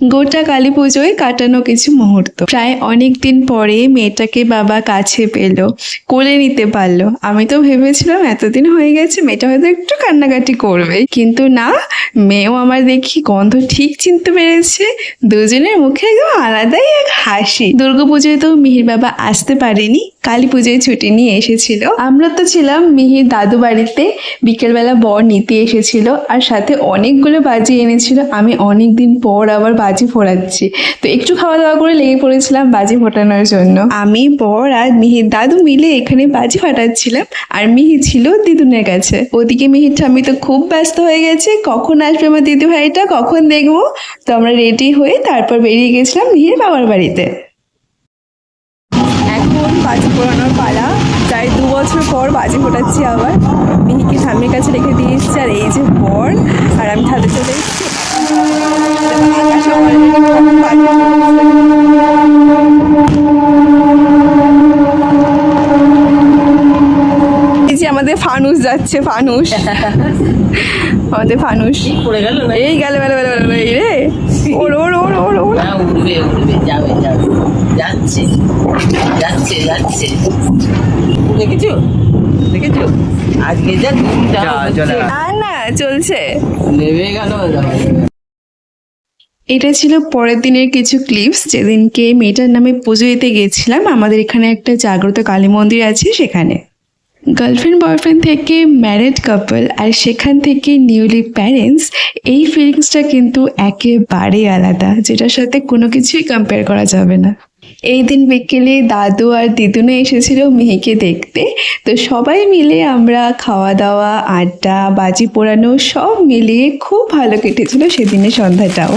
গোটা কালী পুজোয় কাটানো কিছু মুহূর্ত। প্রায় অনেক দিন পরে মেয়েটাকে বাবা কাছে পেল, কোলে নিতে পারল। আমি তো ভেবেছিলাম এতদিন হয়ে গেছে, মেয়েটা হয়তো একটু কান্নাকাটি করবে। কিন্তু না, মেয়েও আমার দেখি গন্ধ ঠিক চিনতে পেরেছে। দুজনের মুখে একদম আলাদাই এক হাসি। দুর্গাপুজোয় তো মিহির বাবা আসতে পারেনি, কালী পুজোয় ছুটি নিয়ে এসেছিল। আমরা তো ছিলাম মিহির দাদু বাড়িতে, বিকেলবেলা বর নিতে এসেছিল, আর সাথে অনেকগুলো বাজি এনেছিল। আমি অনেক দিন পর আবার বাজি ফোড়াচ্ছি। তো একটু খাওয়া দাওয়া করে লেগে পড়েছিলাম বাজি ফোটানোর জন্য। আমি বর আর মিহির দাদু মিলে এখানে বাজি ফাটাচ্ছিলাম আর মিহি ছিল দিদুনের কাছে। ওদিকে মিহির ঠাম্মি তো খুব ব্যস্ত হয়ে গেছে কখন আসবে আমার দিদি ভাইটা কখন দেখব? তো আমরা রেডি হয়ে তারপর বেরিয়ে গেছিলাম মিহির বাবার বাড়িতে। এখন বাজি ফোটানোর পালা। প্রায় দু বছর পর বাজি ফোটাচ্ছি আবার। মিহিকে ঠাম্মির কাছে রেখে দিয়ে এসেছি আর এই যে বর আর আমি ছাদে চলে এসেছি। আমাদের ফানুস যাচ্ছে ফানুস। আমাদের ফানুস। পড়ে গেল না এই গেল গেল গেল গেল এই রে। ওর ওর ওর ওর ওর না উঠবে উঠবে যাবে যাবে। যাচ্ছে যাচ্ছে যাচ্ছে। দেখেছ? দেখেছ? আজকে যা না চলছে। নেমে গেল এটা ছিল পরের দিনের কিছু ক্লিপস যেদিনকে মেয়েটার নামে পুজো দিতে গেছিলাম আমাদের এখানে একটা জাগ্রত কালী মন্দির আছে সেখানে। গার্লফ্রেন্ড বয়ফ্রেন্ড থেকে ম্যারেড কাপল আর সেখান থেকে নিউলি প্যারেন্টস এই ফিলিংসটা কিন্তু একেবারে আলাদা, যেটার সাথে কোনো কিছুই কম্পেয়ার করা যাবে না। এই দিন বিকেলে দাদু আর দিদুনে এসেছিল মেহেকে দেখতে। তো সবাই মিলে আমরা খাওয়া দাওয়া আড্ডা, বাজি পোড়ানো সব মিলিয়ে খুব ভালো কেটেছিল সেদিনের সন্ধ্যাটাও।